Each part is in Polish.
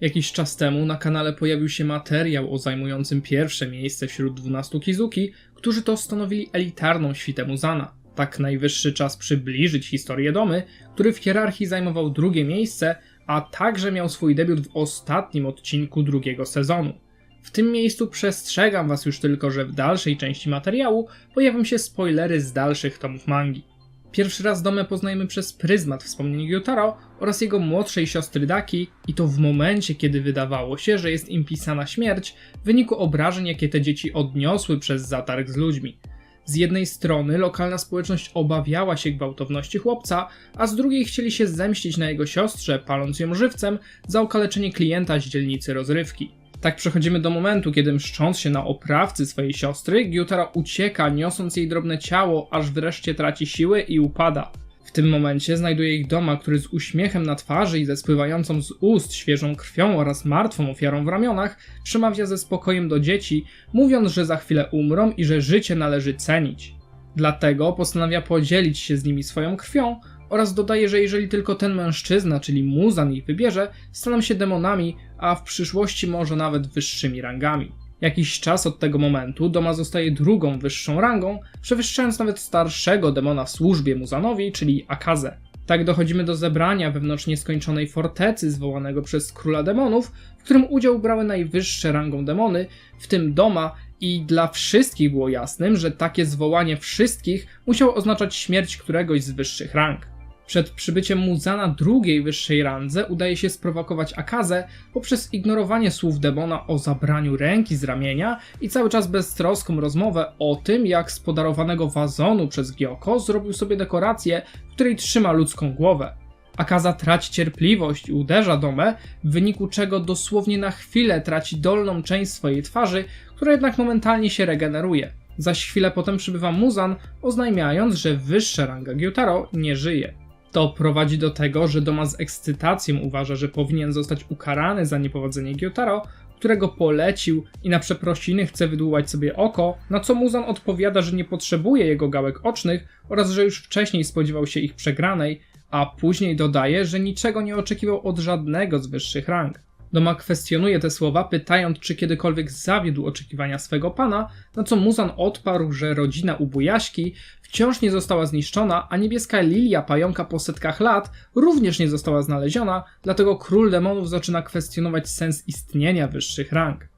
Jakiś czas temu na kanale pojawił się materiał o zajmującym pierwsze miejsce wśród 12 Kizuki, którzy to stanowili elitarną świtę Muzana. Tak najwyższy czas przybliżyć historię Domy, który w hierarchii zajmował drugie miejsce, a także miał swój debiut w ostatnim odcinku drugiego sezonu. W tym miejscu przestrzegam was już tylko, że w dalszej części materiału pojawią się spoilery z dalszych tomów mangi. Pierwszy raz Domę poznajemy przez pryzmat wspomnień Gyutaro oraz jego młodszej siostry Daki i to w momencie, kiedy wydawało się, że jest im pisana śmierć w wyniku obrażeń, jakie te dzieci odniosły przez zatarg z ludźmi. Z jednej strony lokalna społeczność obawiała się gwałtowności chłopca, a z drugiej chcieli się zemścić na jego siostrze, paląc ją żywcem za okaleczenie klienta z dzielnicy rozrywki. Tak przechodzimy do momentu, kiedy mszcząc się na oprawcy swojej siostry, Gyutara ucieka, niosąc jej drobne ciało, aż wreszcie traci siły i upada. W tym momencie znajduje ich doma, który z uśmiechem na twarzy i ze spływającą z ust świeżą krwią oraz martwą ofiarą w ramionach przemawia ze spokojem do dzieci, mówiąc, że za chwilę umrą i że życie należy cenić. Dlatego postanawia podzielić się z nimi swoją krwią oraz dodaje, że jeżeli tylko ten mężczyzna, czyli Muzan ich wybierze, staną się demonami, a w przyszłości może nawet wyższymi rangami. Jakiś czas od tego momentu Doma zostaje drugą wyższą rangą, przewyższając nawet starszego demona w służbie Muzanowi, czyli Akazę. Tak dochodzimy do zebrania wewnątrz nieskończonej fortecy zwołanego przez króla demonów, w którym udział brały najwyższe rangą demony, w tym Doma, i dla wszystkich było jasnym, że takie zwołanie wszystkich musiało oznaczać śmierć któregoś z wyższych rang. Przed przybyciem Muzana drugiej wyższej randze udaje się sprowokować Akazę poprzez ignorowanie słów demona o zabraniu ręki z ramienia i cały czas beztroską rozmowę o tym, jak z podarowanego wazonu przez Gyoko zrobił sobie dekorację, w której trzyma ludzką głowę. Akaza traci cierpliwość i uderza Domę, w wyniku czego dosłownie na chwilę traci dolną część swojej twarzy, która jednak momentalnie się regeneruje. Zaś chwilę potem przybywa Muzan, oznajmiając, że wyższa ranga Gyutaro nie żyje. To prowadzi do tego, że Doma z ekscytacją uważa, że powinien zostać ukarany za niepowodzenie Gyutaro, którego polecił i na przeprosiny chce wydłubać sobie oko, na co Muzan odpowiada, że nie potrzebuje jego gałek ocznych oraz że już wcześniej spodziewał się ich przegranej, a później dodaje, że niczego nie oczekiwał od żadnego z wyższych rang. Doma kwestionuje te słowa, pytając, czy kiedykolwiek zawiódł oczekiwania swego pana, na co Muzan odparł, że rodzina Ubujaśki wciąż nie została zniszczona, a niebieska lilia pająka po setkach lat również nie została znaleziona, dlatego król demonów zaczyna kwestionować sens istnienia wyższych rang.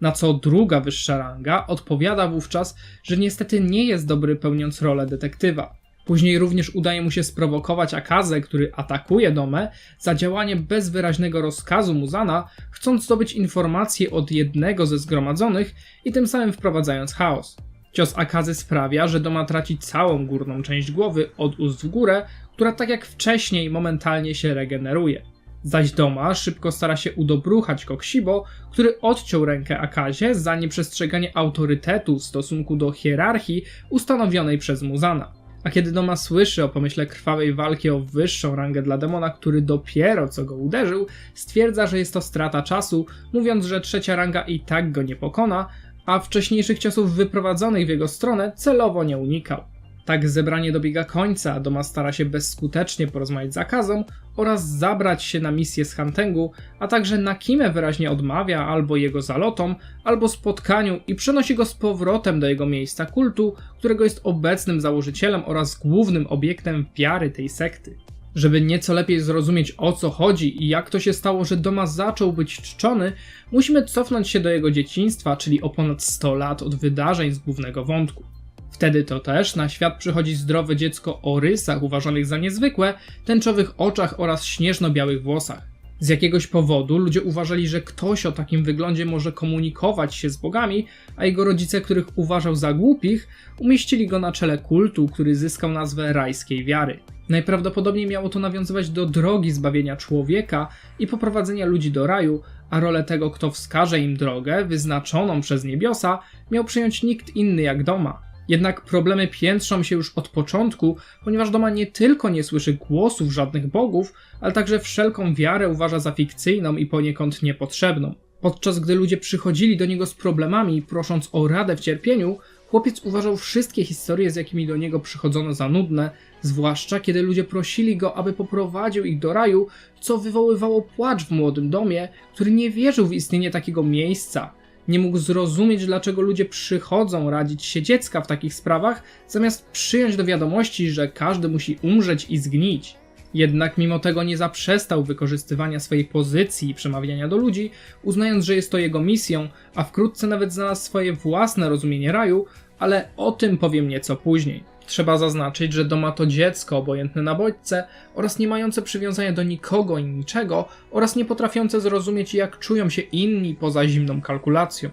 Na co druga wyższa ranga odpowiada wówczas, że niestety nie jest dobry pełniąc rolę detektywa. Później również udaje mu się sprowokować Akazę, który atakuje Domę za działanie bez wyraźnego rozkazu Muzana, chcąc zdobyć informacje od jednego ze zgromadzonych i tym samym wprowadzając chaos. Cios Akazy sprawia, że Doma traci całą górną część głowy od ust w górę, która tak jak wcześniej momentalnie się regeneruje. Zaś Doma szybko stara się udobruchać Koksibo, który odciął rękę Akazie za nieprzestrzeganie autorytetu w stosunku do hierarchii ustanowionej przez Muzana. A kiedy Doma słyszy o pomyśle krwawej walki o wyższą rangę dla demona, który dopiero co go uderzył, stwierdza, że jest to strata czasu, mówiąc, że trzecia ranga i tak go nie pokona, a wcześniejszych ciosów wyprowadzonych w jego stronę celowo nie unikał. Tak zebranie dobiega końca, Doma stara się bezskutecznie porozmawiać z Akazą oraz zabrać się na misję z Hantengu, a także Nakimę wyraźnie odmawia albo jego zalotom, albo spotkaniu i przenosi go z powrotem do jego miejsca kultu, którego jest obecnym założycielem oraz głównym obiektem wiary tej sekty. Żeby nieco lepiej zrozumieć o co chodzi i jak to się stało, że Doma zaczął być czczony, musimy cofnąć się do jego dzieciństwa, czyli o ponad 100 lat od wydarzeń z głównego wątku. Wtedy to też na świat przychodzi zdrowe dziecko o rysach uważanych za niezwykłe, tęczowych oczach oraz śnieżno-białych włosach. Z jakiegoś powodu ludzie uważali, że ktoś o takim wyglądzie może komunikować się z bogami, a jego rodzice, których uważał za głupich, umieścili go na czele kultu, który zyskał nazwę rajskiej wiary. Najprawdopodobniej miało to nawiązywać do drogi zbawienia człowieka i poprowadzenia ludzi do raju, a rolę tego, kto wskaże im drogę, wyznaczoną przez niebiosa, miał przyjąć nikt inny jak Doma. Jednak problemy piętrzą się już od początku, ponieważ Doma nie tylko nie słyszy głosów żadnych bogów, ale także wszelką wiarę uważa za fikcyjną i poniekąd niepotrzebną. Podczas gdy ludzie przychodzili do niego z problemami, prosząc o radę w cierpieniu, Chłopiec uważał wszystkie historie, z jakimi do niego przychodzono za nudne, zwłaszcza kiedy ludzie prosili go, aby poprowadził ich do raju, co wywoływało płacz w młodym domie, który nie wierzył w istnienie takiego miejsca. Nie mógł zrozumieć, dlaczego ludzie przychodzą radzić się dziecka w takich sprawach, zamiast przyjąć do wiadomości, że każdy musi umrzeć i zgnić. Jednak mimo tego nie zaprzestał wykorzystywania swojej pozycji i przemawiania do ludzi, uznając, że jest to jego misją, a wkrótce nawet znalazł swoje własne rozumienie raju, ale o tym powiem nieco później. Trzeba zaznaczyć, że Doma to dziecko obojętne na bodźce oraz nie mające przywiązania do nikogo i niczego oraz nie potrafiące zrozumieć jak czują się inni poza zimną kalkulacją.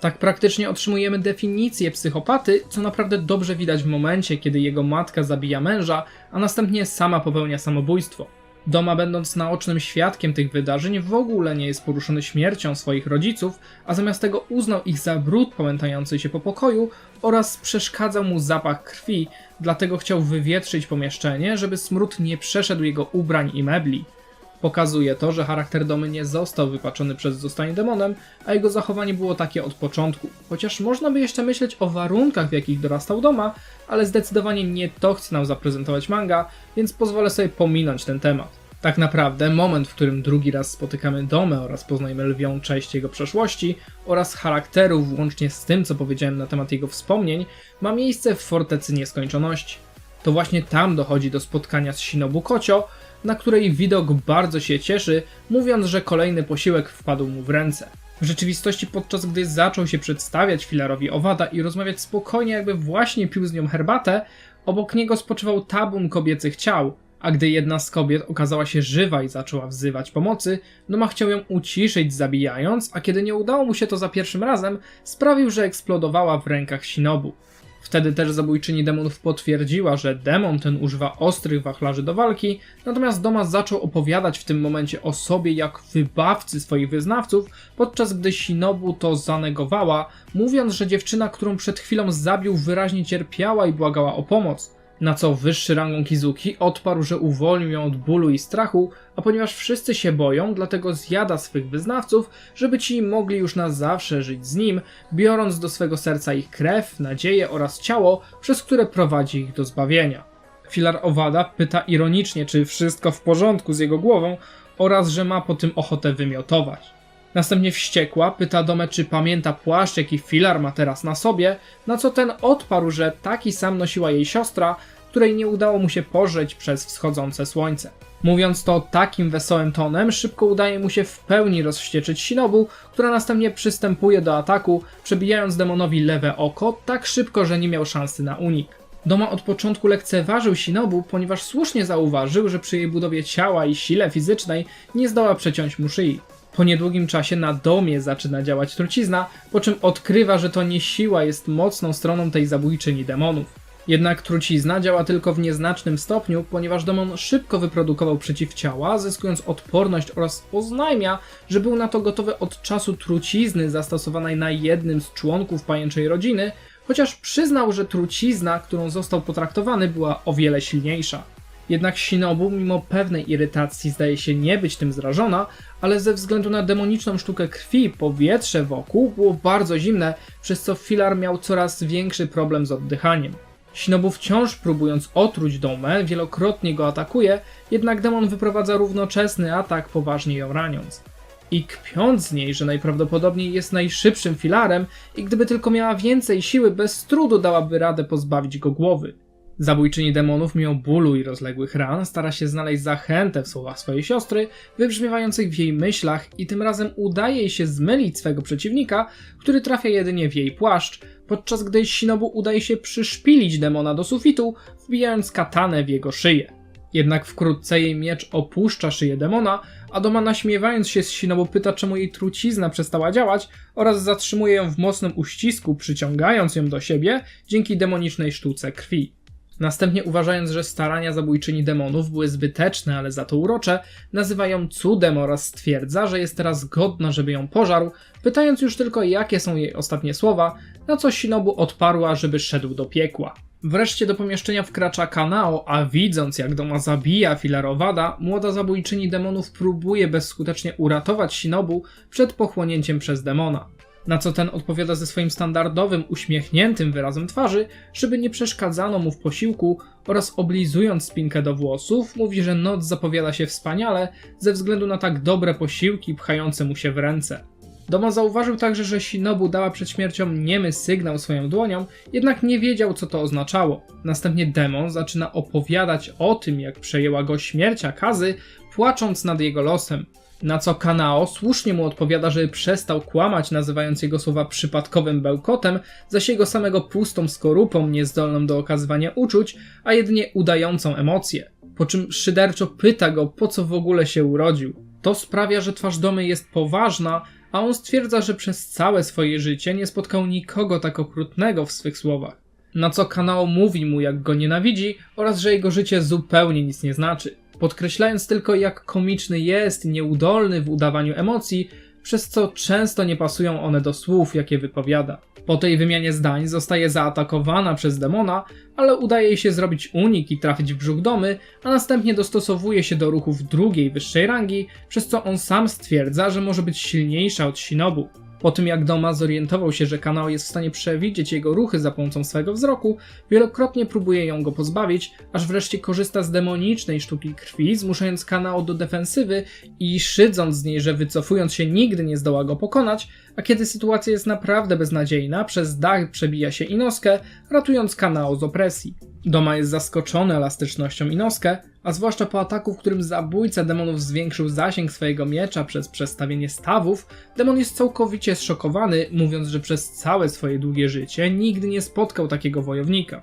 Tak praktycznie otrzymujemy definicję psychopaty, co naprawdę dobrze widać w momencie, kiedy jego matka zabija męża, a następnie sama popełnia samobójstwo. Doma, będąc naocznym świadkiem tych wydarzeń, w ogóle nie jest poruszony śmiercią swoich rodziców, a zamiast tego uznał ich za brud pamiętający się po pokoju oraz przeszkadzał mu zapach krwi, dlatego chciał wywietrzyć pomieszczenie, żeby smród nie przeszedł jego ubrań i mebli. Pokazuje to, że charakter Domy nie został wypaczony przez zostanie demonem, a jego zachowanie było takie od początku. Chociaż można by jeszcze myśleć o warunkach, w jakich dorastał Doma, ale zdecydowanie nie to chce nam zaprezentować manga, więc pozwolę sobie pominąć ten temat. Tak naprawdę moment, w którym drugi raz spotykamy Domę oraz poznajemy lwią część jego przeszłości oraz charakteru, włącznie z tym, co powiedziałem na temat jego wspomnień, ma miejsce w Fortecy Nieskończoności. To właśnie tam dochodzi do spotkania z Shinobu Kocio, na której widok bardzo się cieszy, mówiąc, że kolejny posiłek wpadł mu w ręce. W rzeczywistości, podczas gdy zaczął się przedstawiać filarowi Owada i rozmawiać spokojnie, jakby właśnie pił z nią herbatę, obok niego spoczywał tabun kobiecych ciał, a gdy jedna z kobiet okazała się żywa i zaczęła wzywać pomocy, Noma chciał ją uciszyć zabijając, a kiedy nie udało mu się to za pierwszym razem, sprawił, że eksplodowała w rękach Shinobu. Wtedy też zabójczyni demonów potwierdziła, że demon ten używa ostrych wachlarzy do walki, natomiast Doma zaczął opowiadać w tym momencie o sobie jak wybawcy swoich wyznawców, podczas gdy Shinobu to zanegowała, mówiąc, że dziewczyna, którą przed chwilą zabił, wyraźnie cierpiała i błagała o pomoc. Na co wyższy rangą Kizuki odparł, że uwolnił ją od bólu i strachu, a ponieważ wszyscy się boją, dlatego zjada swych wyznawców, żeby ci mogli już na zawsze żyć z nim, biorąc do swego serca ich krew, nadzieję oraz ciało, przez które prowadzi ich do zbawienia. Filar Owada pyta ironicznie, czy wszystko w porządku z jego głową oraz że ma po tym ochotę wymiotować. Następnie wściekła pyta Domę, czy pamięta płaszcz, jaki Filar ma teraz na sobie, na co ten odparł, że taki sam nosiła jej siostra, której nie udało mu się pożyć przez wschodzące słońce. Mówiąc to takim wesołym tonem, szybko udaje mu się w pełni rozwścieczyć Shinobu, która następnie przystępuje do ataku, przebijając demonowi lewe oko tak szybko, że nie miał szansy na unik. Doma od początku lekceważył Shinobu, ponieważ słusznie zauważył, że przy jej budowie ciała i sile fizycznej nie zdoła przeciąć mu szyi. Po niedługim czasie na domie zaczyna działać trucizna, po czym odkrywa, że to nie siła jest mocną stroną tej zabójczyni demonów. Jednak trucizna działa tylko w nieznacznym stopniu, ponieważ demon szybko wyprodukował przeciwciała, zyskując odporność oraz oznajmia, że był na to gotowy od czasu trucizny zastosowanej na jednym z członków pajęczej rodziny, chociaż przyznał, że trucizna, którą został potraktowany, była o wiele silniejsza. Jednak Shinobu, mimo pewnej irytacji, zdaje się nie być tym zrażona, ale ze względu na demoniczną sztukę krwi, powietrze wokół było bardzo zimne, przez co Filar miał coraz większy problem z oddychaniem. Shinobu wciąż próbując otruć Domę, wielokrotnie go atakuje, jednak demon wyprowadza równoczesny atak, poważnie ją raniąc. I kpiąc z niej, że najprawdopodobniej jest najszybszym filarem i gdyby tylko miała więcej siły, bez trudu dałaby radę pozbawić go głowy. Zabójczyni demonów, mimo bólu i rozległych ran, stara się znaleźć zachętę w słowach swojej siostry, wybrzmiewających w jej myślach, i tym razem udaje jej się zmylić swego przeciwnika, który trafia jedynie w jej płaszcz, podczas gdy Shinobu udaje się przyszpilić demona do sufitu, wbijając katanę w jego szyję. Jednak wkrótce jej miecz opuszcza szyję demona, a Doma naśmiewając się z Shinobu pyta, czemu jej trucizna przestała działać oraz zatrzymuje ją w mocnym uścisku, przyciągając ją do siebie dzięki demonicznej sztuce krwi. Następnie uważając, że starania zabójczyni demonów były zbyteczne, ale za to urocze, nazywa ją cudem oraz stwierdza, że jest teraz godna, żeby ją pożarł, pytając już tylko jakie są jej ostatnie słowa, na co Shinobu odparła, żeby szedł do piekła. Wreszcie do pomieszczenia wkracza Kanao, a widząc jak Doma zabija Filarowada, młoda zabójczyni demonów próbuje bezskutecznie uratować Shinobu przed pochłonięciem przez demona. Na co ten odpowiada ze swoim standardowym, uśmiechniętym wyrazem twarzy, żeby nie przeszkadzano mu w posiłku oraz oblizując spinkę do włosów, mówi, że noc zapowiada się wspaniale ze względu na tak dobre posiłki pchające mu się w ręce. Doma zauważył także, że Shinobu dała przed śmiercią niemy sygnał swoją dłonią, jednak nie wiedział, co to oznaczało. Następnie demon zaczyna opowiadać o tym, jak przejęła go śmierć Akazy, płacząc nad jego losem. Na co Kanao słusznie mu odpowiada, że przestał kłamać, nazywając jego słowa przypadkowym bełkotem, zaś jego samego pustą skorupą, niezdolną do okazywania uczuć, a jedynie udającą emocje. Po czym szyderczo pyta go, po co w ogóle się urodził. To sprawia, że twarz domy jest poważna, a on stwierdza, że przez całe swoje życie nie spotkał nikogo tak okrutnego w swych słowach. Na co Kanao mówi mu, jak go nienawidzi oraz że jego życie zupełnie nic nie znaczy, podkreślając tylko, jak komiczny jest nieudolny w udawaniu emocji, przez co często nie pasują one do słów, jakie wypowiada. Po tej wymianie zdań zostaje zaatakowana przez demona, ale udaje jej się zrobić unik i trafić w brzuch domy, a następnie dostosowuje się do ruchów drugiej, wyższej rangi, przez co on sam stwierdza, że może być silniejsza od Shinobu. Po tym jak Doma zorientował się, że kanał jest w stanie przewidzieć jego ruchy za pomocą swego wzroku, wielokrotnie próbuje ją go pozbawić, aż wreszcie korzysta z demonicznej sztuki krwi, zmuszając kanał do defensywy i szydząc z niej, że wycofując się nigdy nie zdoła go pokonać, a kiedy sytuacja jest naprawdę beznadziejna, przez dach przebija się Inoskę, ratując kanał z opresji. Doma jest zaskoczony elastycznością Inoskę, a zwłaszcza po ataku, w którym zabójca demonów zwiększył zasięg swojego miecza przez przestawienie stawów, demon jest całkowicie zszokowany, mówiąc, że przez całe swoje długie życie nigdy nie spotkał takiego wojownika.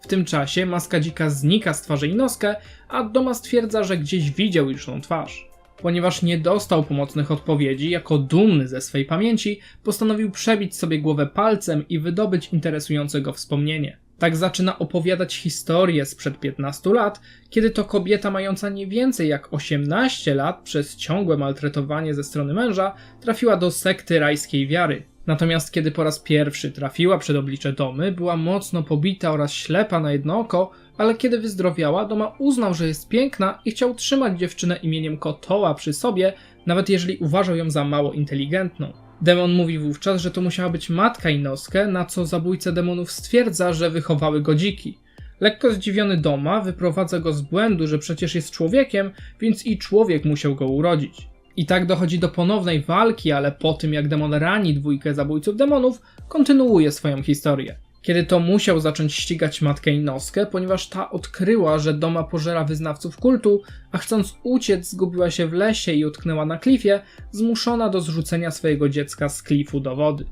W tym czasie maska dzika znika z twarzy Inoskę, a Doma stwierdza, że gdzieś widział już tą twarz. Ponieważ nie dostał pomocnych odpowiedzi, jako dumny ze swej pamięci, postanowił przebić sobie głowę palcem i wydobyć interesujące go wspomnienie. Tak zaczyna opowiadać historię sprzed 15 lat, kiedy to kobieta mająca nie więcej jak 18 lat przez ciągłe maltretowanie ze strony męża trafiła do sekty rajskiej wiary. Natomiast kiedy po raz pierwszy trafiła przed oblicze domy, była mocno pobita oraz ślepa na jedno oko, ale kiedy wyzdrowiała, Doma uznał, że jest piękna i chciał trzymać dziewczynę imieniem Kotoła przy sobie, nawet jeżeli uważał ją za mało inteligentną. Demon mówi wówczas, że to musiała być matka Inoskę, na co zabójca demonów stwierdza, że wychowały go dziki. Lekko zdziwiony Doma wyprowadza go z błędu, że przecież jest człowiekiem, więc i człowiek musiał go urodzić. I tak dochodzi do ponownej walki, ale po tym jak demon rani dwójkę zabójców demonów, kontynuuje swoją historię. Kiedy to musiał zacząć ścigać matkę Inoskę, ponieważ ta odkryła, że Doma pożera wyznawców kultu, a chcąc uciec zgubiła się w lesie i utknęła na klifie, zmuszona do zrzucenia swojego dziecka z klifu do wody.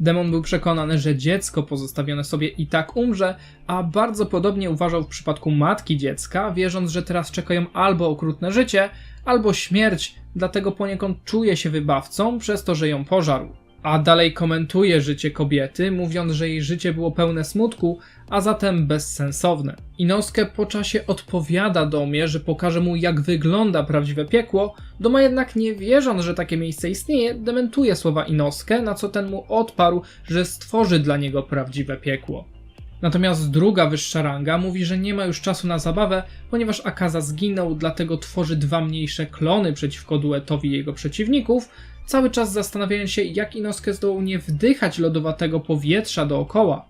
Demon był przekonany, że dziecko pozostawione sobie i tak umrze, a bardzo podobnie uważał w przypadku matki dziecka, wierząc, że teraz czekają albo okrutne życie, albo śmierć, dlatego poniekąd czuje się wybawcą przez to, że ją pożarł. A dalej komentuje życie kobiety, mówiąc, że jej życie było pełne smutku, a zatem bezsensowne. Inoskę po czasie odpowiada Domie, że pokaże mu jak wygląda prawdziwe piekło, Doma jednak nie wierząc, że takie miejsce istnieje, dementuje słowa Inoskę, na co ten mu odparł, że stworzy dla niego prawdziwe piekło. Natomiast druga wyższa ranga mówi, że nie ma już czasu na zabawę, ponieważ Akaza zginął, dlatego tworzy dwa mniejsze klony przeciwko duetowi jego przeciwników, cały czas zastanawiając się, jak Inoskę zdołał nie wdychać lodowatego powietrza dookoła.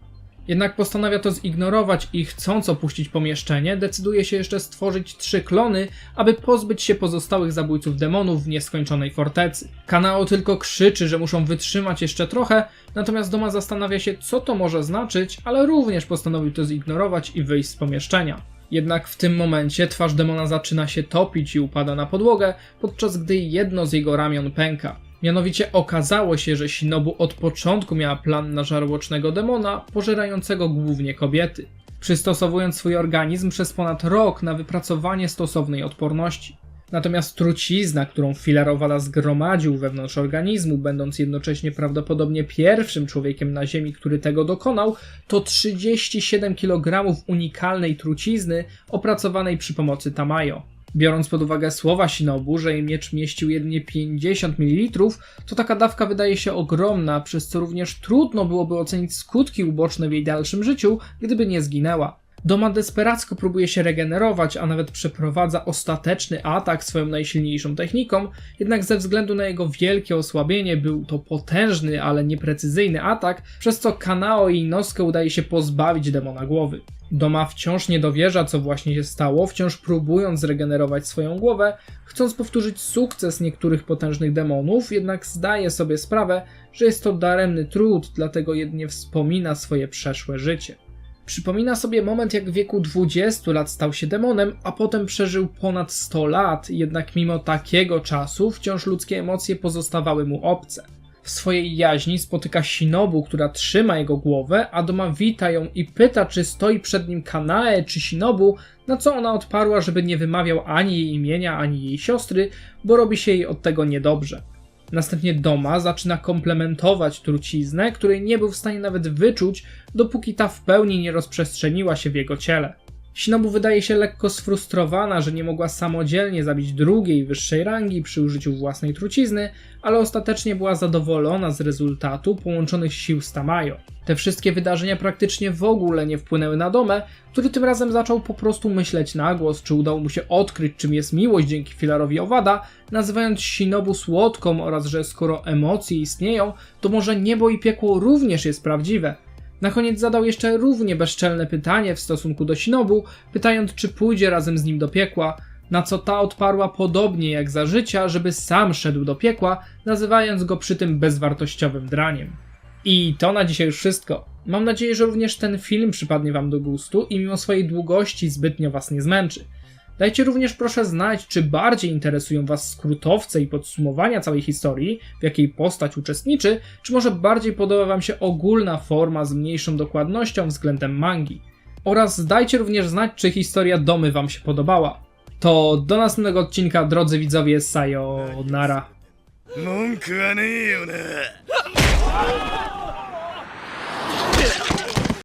Jednak postanawia to zignorować i chcąc opuścić pomieszczenie, decyduje się jeszcze stworzyć trzy klony, aby pozbyć się pozostałych zabójców demonów w nieskończonej fortecy. Kanao tylko krzyczy, że muszą wytrzymać jeszcze trochę, natomiast Doma zastanawia się, co to może znaczyć, ale również postanowił to zignorować i wyjść z pomieszczenia. Jednak w tym momencie twarz demona zaczyna się topić i upada na podłogę, podczas gdy jedno z jego ramion pęka. Mianowicie okazało się, że Shinobu od początku miała plan na żarłocznego demona, pożerającego głównie kobiety, przystosowując swój organizm przez ponad rok na wypracowanie stosownej odporności. Natomiast trucizna, którą Filarowada zgromadził wewnątrz organizmu, będąc jednocześnie prawdopodobnie pierwszym człowiekiem na Ziemi, który tego dokonał, to 37 kg unikalnej trucizny opracowanej przy pomocy Tamayo. Biorąc pod uwagę słowa Shinobu, że jej miecz mieścił jedynie 50 ml, to taka dawka wydaje się ogromna, przez co również trudno byłoby ocenić skutki uboczne w jej dalszym życiu, gdyby nie zginęła. Doma desperacko próbuje się regenerować, a nawet przeprowadza ostateczny atak swoją najsilniejszą techniką, jednak ze względu na jego wielkie osłabienie był to potężny, ale nieprecyzyjny atak, przez co Kanao i Inosuke udaje się pozbawić demona głowy. Doma wciąż nie dowierza, co właśnie się stało, wciąż próbując zregenerować swoją głowę, chcąc powtórzyć sukces niektórych potężnych demonów, jednak zdaje sobie sprawę, że jest to daremny trud, dlatego jedynie wspomina swoje przeszłe życie. Przypomina sobie moment, jak w wieku 20 lat stał się demonem, a potem przeżył ponad 100 lat, jednak mimo takiego czasu wciąż ludzkie emocje pozostawały mu obce. W swojej jaźni spotyka Shinobu, która trzyma jego głowę, a Doma wita ją i pyta, czy stoi przed nim Kanae czy Shinobu, na co ona odparła, żeby nie wymawiał ani jej imienia, ani jej siostry, bo robi się jej od tego niedobrze. Następnie Doma zaczyna komplementować truciznę, której nie był w stanie nawet wyczuć, dopóki ta w pełni nie rozprzestrzeniła się w jego ciele. Shinobu wydaje się lekko sfrustrowana, że nie mogła samodzielnie zabić drugiej wyższej rangi przy użyciu własnej trucizny, ale ostatecznie była zadowolona z rezultatu połączonych sił z Tamayo. Te wszystkie wydarzenia praktycznie w ogóle nie wpłynęły na Domę, który tym razem zaczął po prostu myśleć na głos, czy udało mu się odkryć, czym jest miłość dzięki filarowi Owada, nazywając Shinobu słodką oraz że skoro emocje istnieją, to może niebo i piekło również jest prawdziwe. Na koniec zadał jeszcze równie bezczelne pytanie w stosunku do Shinobu, pytając, czy pójdzie razem z nim do piekła, na co ta odparła podobnie jak za życia, żeby sam szedł do piekła, nazywając go przy tym bezwartościowym draniem. I to na dzisiaj już wszystko. Mam nadzieję, że również ten film przypadnie Wam do gustu i mimo swojej długości zbytnio Was nie zmęczy. Dajcie również proszę znać, czy bardziej interesują Was skrótowce i podsumowania całej historii, w jakiej postać uczestniczy, czy może bardziej podoba Wam się ogólna forma z mniejszą dokładnością względem mangi. Oraz dajcie również znać, czy historia domy Wam się podobała. To do następnego odcinka, drodzy widzowie, sayonara. 文句はねえよな Yeah.